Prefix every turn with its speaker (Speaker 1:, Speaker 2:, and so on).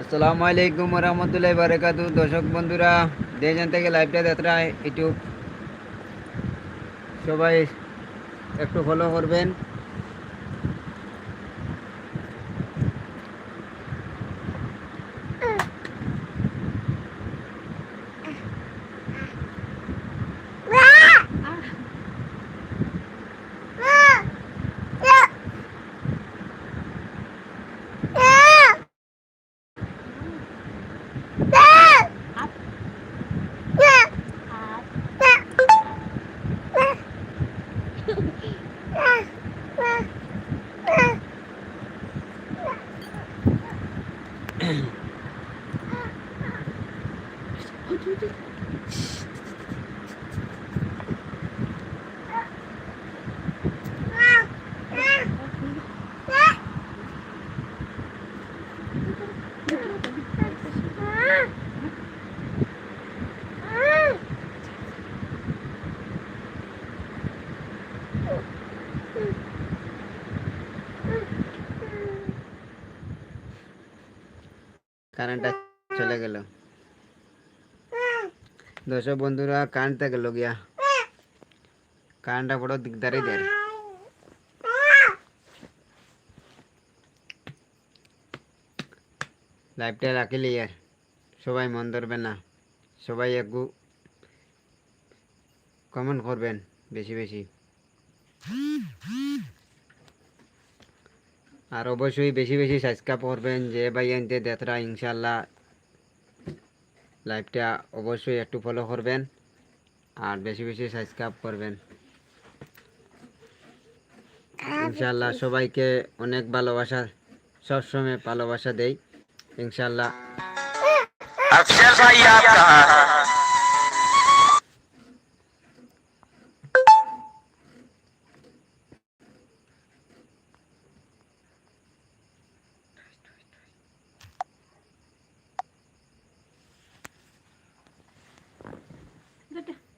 Speaker 1: আসসালামু আলাইকুম রহমতুল্লাহ বারাকাত দর্শক বন্ধুরা দেখেন থেকে লাইভটা দেখা ইউটিউব। সবাই একটু ফলো করবেন। oh, dude, dude. কারেন্টটা চলে গেল। দর্শক বন্ধুরা কারেন্টটা গেল গিয়া। কারেন্টটা বড় দিকদারি দেয়। লাইভটা রাখিলে আর। সবাই মন ধরবেন না। সবাই একটু কমেন্ট করবেন বেশি বেশি। আর অবশ্যই বেশি বেশি সাজকা পড়বেন যে ভাই আনতে দেতরা ইনশাল্লাহ লাইফটা অবশ্যই একটু ফলো করবেন আর বেশি বেশি সাবস্ক্রাইব করবেন ইনশাল্লাহ সবাইকে অনেক ভালোবাসা, সবসময় ভালোবাসা দেই ইনশাল্লাহ